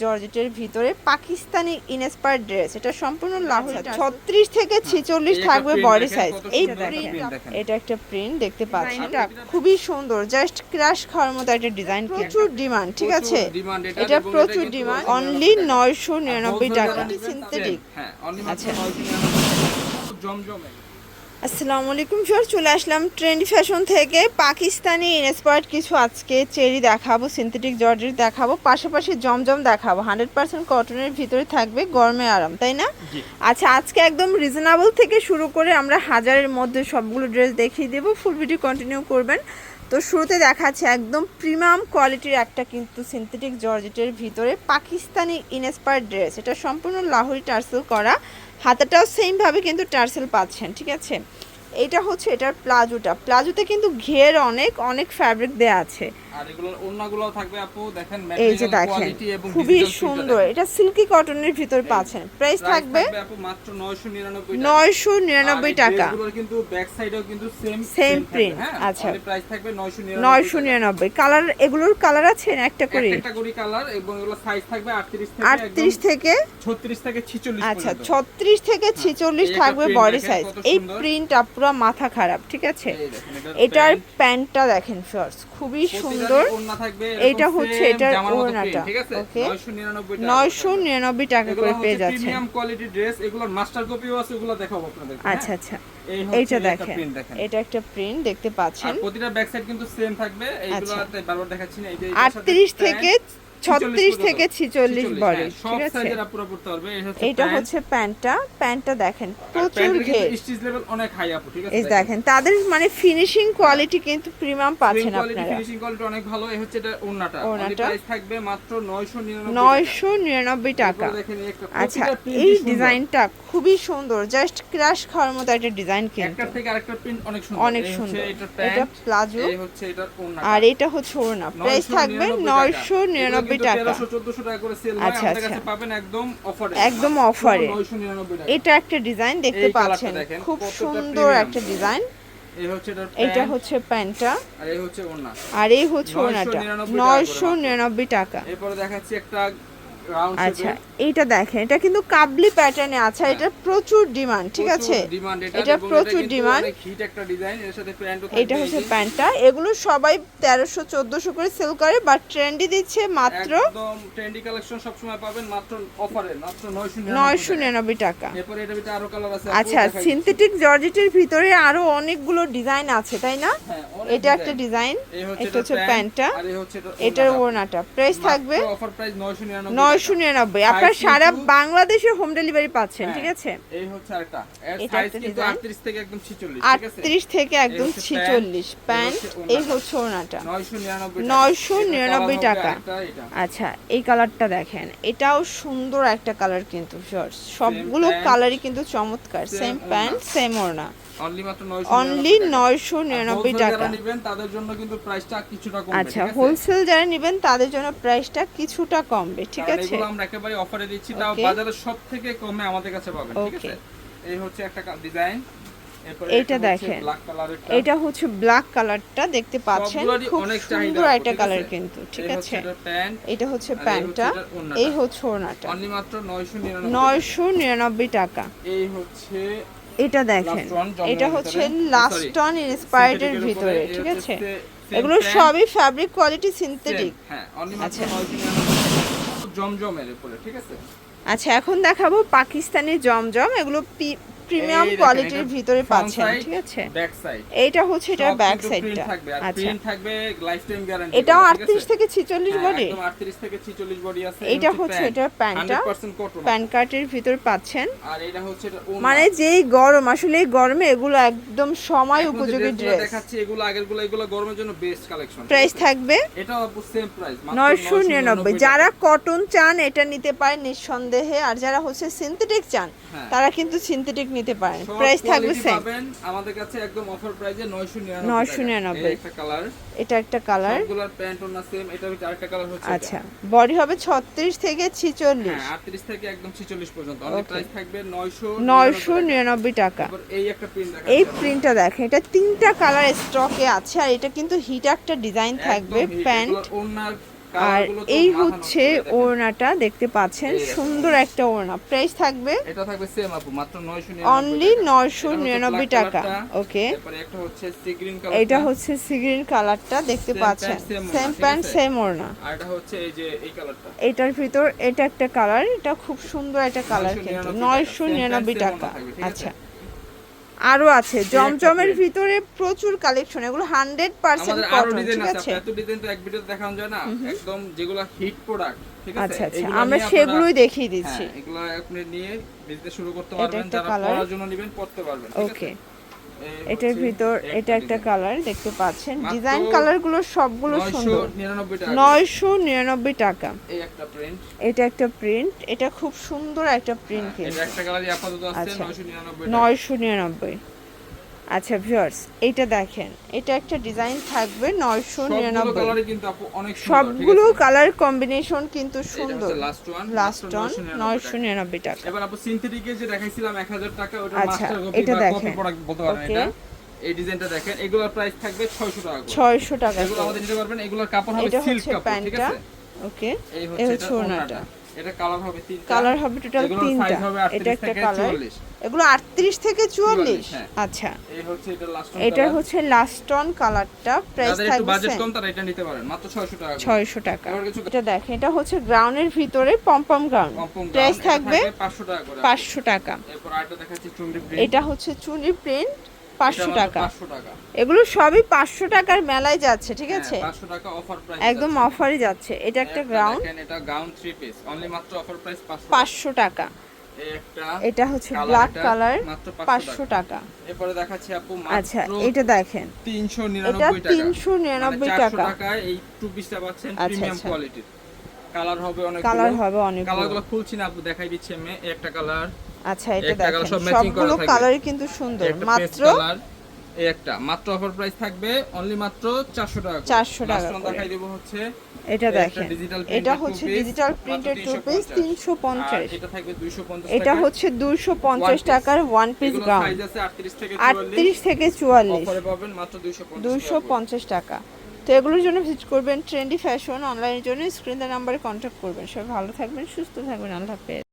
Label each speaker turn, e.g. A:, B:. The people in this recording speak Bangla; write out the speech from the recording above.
A: জর্জেটের ভিতরে পাকিস্তানি ইনস্পায়ার্ড ড্রেস। এটা সম্পূর্ণ লাহোরি ছত্রিশ থেকে ছেচল্লিশ থাকবে বডি সাইজ এই। এটা একটা প্রিন্ট দেখতে পাচ্ছেন এটা খুবই সুন্দর। জাস্ট ক্রাশ খাওয়ার মতো একটা ডিজাইন প্রচুর ডিমান্ড ঠিক আছে?
B: এটা
A: প্রচুর ডিমান্ড অনলি নয়শো নিরানব্বই টাকা। সিনথেটিক
B: হ্যাঁ
A: আচ্ছা।
B: জমজমে।
A: আসসালামু আলাইকুম সর চলে আসলাম ট্রেন্ডি ফ্যাশন থেকে। পাকিস্তানি ইনস্পায়ার্ড কিছু আজকে চেরি দেখাবো সিনথেটিক জর্জেট দেখাবো পাশাপাশি জমজম দেখাবো। হান্ড্রেড পার্সেন্ট কটনের ভিতরে থাকবে গরমে আরাম তাই না? আচ্ছা আজকে একদম রিজনেবল থেকে শুরু করে আমরা হাজারের মধ্যে সবগুলো ড্রেস দেখিয়ে দেবো। ফুল ভিডিও কন্টিনিউ করবেন। তো শুরুতে দেখাচ্ছে একদম প্রিমিয়াম কোয়ালিটির একটা কিন্তু সিনথেটিক জর্জেটের ভিতরে পাকিস্তানি ইনস্পায়ার ড্রেস। এটা সম্পূর্ণ লাহোরি টার্সেল করা। হাতাটাও সেমভাবে কিন্তু টার্সেল পাচ্ছেন, ঠিক আছে? এটা হচ্ছে এটার প্লাজোটা। প্লাজোতে কিন্তু ঘের অনেক অনেক ফ্যাব্রিক দেয়া আছে।
B: থাকবে
A: এই যে দেখেন খুবই সুন্দর। এটা সিল্কি কটনের ভিতর পাচ্ছেন। প্রাইস থাকবে
B: মাত্র 999 টাকা।
A: নয়শো নিরানব্বই টাকা।
B: সেম
A: print,
B: আচ্ছা।
A: আচ্ছা।
B: প্রাইস থাকবে 999
A: নয়শো নিরানব্বই। কালার এগুলোর কালার আছে না একটা করে?
B: একটা করে কালার এবং এগুলো সাইজ থাকবে 38 থেকে
A: আটত্রিশ থেকে?
B: 36 থেকে 46
A: আচ্ছা ছত্রিশ থেকে ছিচল্লিশ থাকবে বডি সাইজ এই
B: সুন্দর।
A: প্রিন্টটা পুরো মাথা খারাপ ঠিক আছে? এটার প্যান্টটা দেখেন ফার্স্ট খুবই সুন্দর।
B: এরকম
A: হচ্ছে এটার ওড়নাটা।
B: ঠিক আছে?
A: Okay.
B: 999 টাকা
A: নয়শো নিরানব্বই টাকা করে পেয়ে যাচ্ছেন
B: প্রিমিয়াম কোয়ালিটি ড্রেস এগুলোর মাস্টার কপিও আছে এগুলো দেখাবো আপনাদের
A: আচ্ছা আচ্ছা। এইটা দেখেন এটা একটা প্রিন্ট দেখতে
B: আর
A: পাচ্ছেন?
B: প্রতিটা ব্যাক সাইড কিন্তু সেম থাকবে এইগুলোতে বারবার দেখাচ্ছি না এই যে এটার সাথে
A: আটত্রিশ
B: pant,
A: থেকে
B: 46
A: ছত্রিশ। থেকে ছিচল্লিশ
B: 46,
A: বডি
B: হ্যাঁ,
A: ঠিক আছে?
B: সাইজের পড়তে পারবে এই হচ্ছে
A: প্যান্টটা প্যান্টটা দেখেন প্রচুর ঘের
B: স্টিচ লেভেল অনেক হাই আপু ঠিক আছে?
A: এই দেখেন তাদের মানে ফিনিশিং কোয়ালিটি কিন্তু প্রিমিয়াম পাচ্ছেন আপনারা।
B: ফিনিশিং কোয়ালিটি অনেক ভালো এই হচ্ছে এটা
A: ওড়নাটা।
B: প্রাইস থাকবে মাত্র 999
A: নয়শো নিরানব্বই টাকা।
B: একটা
A: আচ্ছা এই ডিজাইনটা খুবই সুন্দর জাস্ট ক্রাশ খাওয়ার মতো একটা ডিজাইন কিন্তু।
B: একটার থেকে আরেকটা প্রিন্ট অনেক সুন্দর।
A: অনেক সুন্দর। এটা প্লাজো আর এটা হচ্ছে ওড়না। প্রাইস থাকবে নয়শো নিরানব্বই টাকা
B: 1300 1400 টাকা করে সেল
A: আচ্ছা, আচ্ছা।
B: একদম অফারে
A: একদম offer-এ।
B: 999 টাকা।
A: এটা একটা ডিজাইন দেখতে পাচ্ছেন। খুব সুন্দর একটা ডিজাইন এটা হচ্ছে প্যান্টটা।
B: আর এই হচ্ছে ওন্না
A: আর এই হচ্ছে ওড়নাটা।
B: 999 টাকা করে
A: নয়শো নিরানব্বই টাকা।
B: এরপরে দেখাচ্ছি একটা
A: আচ্ছা এইটা দেখেন এটা কিন্তু কাবলি প্যাটার্নে আছে এটা প্রচুর ডিমান্ড ঠিক আছে?
B: এটা
A: এটা প্রচুর demand।
B: অনেক হিট একটা ডিজাইন এর সাথে প্যান্টও
A: এটা হচ্ছে প্যান্টটা এগুলো সবাই তেরোশো চোদ্দশো করে সেল করে বাট ট্রেন্ডি দিচ্ছে মাত্র
B: একদম ট্রেন্ডি কালেকশন সব সময় পাবেন মাত্র অফারে মাত্র 999
A: নয়শো নিরানব্বই টাকা।
B: এরপরে এটার ভিতরে আরও কালার আছে
A: আচ্ছা সিনথেটিক জর্জেটের ভিতরে আরও অনেকগুলো ডিজাইন আছে তাই না?
B: হ্যাঁ,
A: এটা একটা ডিজাইন এটা হচ্ছে প্যান্টটা
B: আর এই হচ্ছে
A: এটার ওড়নাটা। প্রাইস থাকবে
B: অফার প্রাইস 999
A: নয়শো নিরানব্বই আপনার সারা
B: কিন্তু-
A: বাংলাদেশে হোম ডেলিভারি পাচ্ছেন ঠিক আছে?
B: এই হচ্ছে আরেকটা। এর সাইজ কিন্তু 38 থেকে একদম 46 ঠিক আছে?
A: আটত্রিশ থেকে একদম ছিচল্লিশ। প্যান্ট
B: এই হচ্ছে 999
A: নয়শো নিরানব্বই টাকা। আচ্ছা এই কালারটা দেখেন। এটাও সুন্দর একটা কালার কিন্তু। সবগুলো কালারই কিন্তু চমৎকার। সেম প্যান্ট সেম ওড়না।
B: অনলি মাত্র 999
A: অনলি
B: টাকা।
A: নয়শো নিরানব্বই টাকা।
B: তাদের জন্য কিন্তু প্রাইসটা কিছুটা
A: আচ্ছা হোলসেল যারা নেবেন তাদের জন্য প্রাইসটা কিছুটা কমবে ঠিক আছে?
B: এগুলো আমরা একেবারে অফারে দিচ্ছি। তাও. বাজারে সব থেকে কমে আমাদের কাছে পাবেন ঠিক আছে? এই হচ্ছে একটা ডিজাইন
A: এইটা দেখেন। এটা হচ্ছে ব্ল্যাক কালারটা দেখতে পাচ্ছেন? খুব সুন্দর একটা কালার কিন্তু ঠিক আছে? এটা হচ্ছে প্যান্টটা। এই হচ্ছে ওড়নাটা।
B: অনলি মাত্র 999
A: নয়শো নিরানব্বই টাকা।
B: এই হচ্ছে
A: এটা দেখেন। এটা হচ্ছে
B: Sorry,
A: লাস্টন ইন্সপায়ার্ড এর ভিতরে ঠিক আছে? এগুলো সবই ফ্যাব্রিক কোয়ালিটি সিনথেটিক
B: হ্যাঁ অনলি মাত্র
A: আচ্ছা।
B: 999 জমজমের উপরে ঠিক আছে?
A: আচ্ছা এখন দেখাবো পাকিস্তানের জমজম এগুলো প্রিমিয়াম কোয়ালিটির ভিতরে পাচ্ছেন। ঠিক আছে?
B: back side।
A: এইটা হচ্ছে
B: এটা
A: ব্যাক সাইডটা
B: থাকবে আর
A: আচ্ছা।
B: print থাকবে lifetime guarantee
A: এটাও
B: ঠিক আছে?
A: আটত্রিশ থেকে ছিচল্লিশ
B: হ্যাঁ,
A: বডি?
B: একদম 38 থেকে 46 বডি আছে
A: এইটা হচ্ছে এটা প্যান্টটা।
B: 100% cotton
A: প্যান কার্টের ভিতর পাচ্ছেন।
B: আর এটা হচ্ছে এটা
A: মানে যেই গরম আসলে এই গরমে এগুলো একদম সময় উপযোগী ড্রেস
B: দেখাচ্ছি এগুলো আগেরগুলো এগুলো গরমের জন্য বেস্ট কালেকশন
A: প্রাইস থাকবে
B: এটাও আপু সেম প্রাইস
A: নয়শো নিরানব্বই। যারা কটন চান এটা নিতে পারেন নিঃসন্দেহে। আর যারা হচ্ছে সিনথেটিক চান
B: হ্যাঁ।
A: তারা কিন্তু সিনথেটিক নিতে পারেন। প্রাইস থাকবে সেম
B: আমাদের কাছে একদম অফার প্রাইসে 999
A: 999
B: টাকা। এই একটা কালার
A: এটা একটা কালার
B: সবগুলোর প্যান্ট ওনা সেম এটা হচ্ছে আরেকটা কালার হচ্ছে
A: আচ্ছা। বডি হবে ছত্রিশ থেকে ছিচল্লিশ।
B: হ্যাঁ 38 থেকে একদম 46 পর্যন্ত। অনেক প্রাইস থাকবে 900
A: নয়শো নিরানব্বই টাকা।
B: এই একটা প্রিন্ট দেখা
A: এই প্রিন্টটা দেখেন এটা তিনটা কালার স্টকে আছে আর এটা কিন্তু হিট একটা ডিজাইন থাকবে প্যান্ট
B: ওনার তো
A: এই হচ্ছে ওড়নাটা দেখতে পাচ্ছেন। সুন্দর একটা ওড়না। প্রাইস থাকবে
B: এটা থাকবে সেম আপু মাত্র 999
A: অনলি
B: টাকা।
A: নয়শো
B: এটা হচ্ছে
A: নিরানব্বই
B: black
A: টাকা ওকে
B: একটা হচ্ছে সি গ্রিন কালার
A: এটা হচ্ছে সিগ্রিন কালারটা দেখতে পাচ্ছেন। সেম প্যান্ট সেম ওড়না।
B: আর এটা হচ্ছে এই যে এই কালারটা
A: এটার ভিতর এটা একটা কালার এটা খুব সুন্দর একটা কালার কিন্তু।
B: 999
A: নয়শো
B: টাকা।
A: আচ্ছা। আরও আছে। জমজমের ভিতরে প্রচুর কালেকশন এগুলো হান্ড্রেড পার্সেন্ট
B: আমাদের আরও
A: কটন ঠিক
B: আছে। এত ডিজাইন তো এক ভিডিওতে দেখানো যায় না। একদম যেগুলো হিট প্রোডাক্ট ঠিক আছে?
A: আচ্ছা আচ্ছা। আমরা সেগুলোই দেখিয়ে দিচ্ছি।
B: হ্যাঁ, এগুলো আপনি নিয়ে বিজনেস শুরু করতে পারবেন। যারা পড়ার জন্য নেবেন পড়তে পারবেন ঠিক আছে?
A: এটার ভিতর এটা একটা কালার দেখতে পাচ্ছেন। ডিজাইন কালারগুলো সবগুলো সুন্দর। নয়শো নিরানব্বই টাকা। এটা একটা প্রিন্ট এটা খুব সুন্দর একটা প্রিন্ট কিন্তু।
B: আপাতত আছে
A: আচ্ছা।
B: 999 টাকা।
A: নয়শো নিরানব্বই। আচ্ছা ভিউয়ার্স এটা দেখেন। এটা একটা ডিজাইন থাকবে নয়শো
B: সবগুলো
A: নিরানব্বই।
B: কিন্তু আপু অনেক সুন্দর
A: সবগুলো কালার কম্বিনেশন কিন্তু সুন্দর।
B: লাস্ট ওয়ান
A: লাস্ট নয়শো নিরানব্বই টাকা।
B: এবার আপু সিনথেটিকে যে দেখাইছিলাম 1000 টাকা ওটা
A: আচ্ছা,
B: মাস্টার কপি
A: এটা দেখেন।
B: বলতে পারেন এটা? এই ডিজাইনটা দেখেন এগুলোর প্রাইস থাকবে 600 টাকা করে।
A: ছয়শো টাকা
B: এগুলো আমাদের নিতে পারবেন এগুলোর কাপড় হবে সিল্ক কাপড় ঠিক আছে?
A: ওকে
B: এই হচ্ছে
A: হচ্ছে
B: এটা কালার হবে তিনটা।
A: কালার হবে টোটাল তিনটা। এটা একটা কালার এগুলো আটত্রিশ থেকে চুয়াল্লিশ।
B: হ্যাঁ।
A: আচ্ছা।
B: এই হচ্ছে এটা লাস্ট
A: এটা হচ্ছে লাস্ট অন কালারটা প্রাইস
B: যাদের একটু
A: থাকবে
B: বাজেট কম তারা এটা নিতে পারেন। মাত্র 600 টাকা করে।
A: ছয়শো টাকা। এটা দেখেন এটা হচ্ছে গ্রাউন্ডের ভিতরে পম্পম গ্রাউন্ড প্রাইস থাকবে
B: 500 টাকা করে।
A: পাঁচশো টাকা।
B: এরপর আরেকটা দেখাচ্ছি চুন্ডি প্রিন্ট
A: এটা হচ্ছে চুনি প্রিন্ট পাঁচশো টাকা। এগুলো সবই পাঁচশো টাকার মেলায় যাচ্ছে ঠিক আছে?
B: হ্যাঁ, 500 টাকা অফার
A: একদম অফারই যাচ্ছে। এটা একটা গ্রাউন্ড
B: এটা গাউন 3 পিস অনলি মাত্র অফার প্রাইস
A: পাঁচশো টাকা। এটা হচ্ছে ব্ল্যাক কালার পাঁচশো টাকা।
B: এরপরে দেখাচ্ছি আপু
A: আচ্ছা এটা দেখেন।
B: 399
A: এটা
B: টাকা।
A: তিনশো নিরানব্বই
B: মানে 400
A: টাকা।
B: এই টু পিসটা পাচ্ছেন প্রিমিয়াম। কোয়ালিটির কালার হবে অনেক
A: কালার হবে অনেক
B: কালারগুলো খুলছি না আপু দেখাই দিচ্ছি আমি একটা কালার
A: আচ্ছা এটা দেখেন। সবগুলো কালারই কিন্তু সুন্দর। মাত্র
B: এই একটা। মাত্র অফার প্রাইস থাকবে অনলি মাত্র 400 টাকা
A: 400 টাকা
B: দেখাই দেব হচ্ছে
A: এটা দেখেন। এটা হচ্ছে ডিজিটাল প্রিন্টেড টু পিস
B: 350
A: তিনশো পঞ্চাশ।
B: এটা থাকবে 250
A: এটা হচ্ছে দুশো পঞ্চাশ
B: piece।
A: টাকার ওয়ান পিস গ্রাউন্ড
B: সাইজ আছে 38 থেকে 44
A: আটত্রিশ থেকে চুয়াল্লিশ।
B: অফারে পাবেন মাত্র 250
A: পঞ্চাশ টাকা তো এগুলোর জন্য ভিজিট করবেন ট্রেন্ডি ফ্যাশন অনলাইনের জন্য। স্ক্রিন নাম্বারে কন্ট্যাক্ট করবেন। সবাই ভালো থাকবেন সুস্থ থাকবেন। আল্লাহ হাফেজ।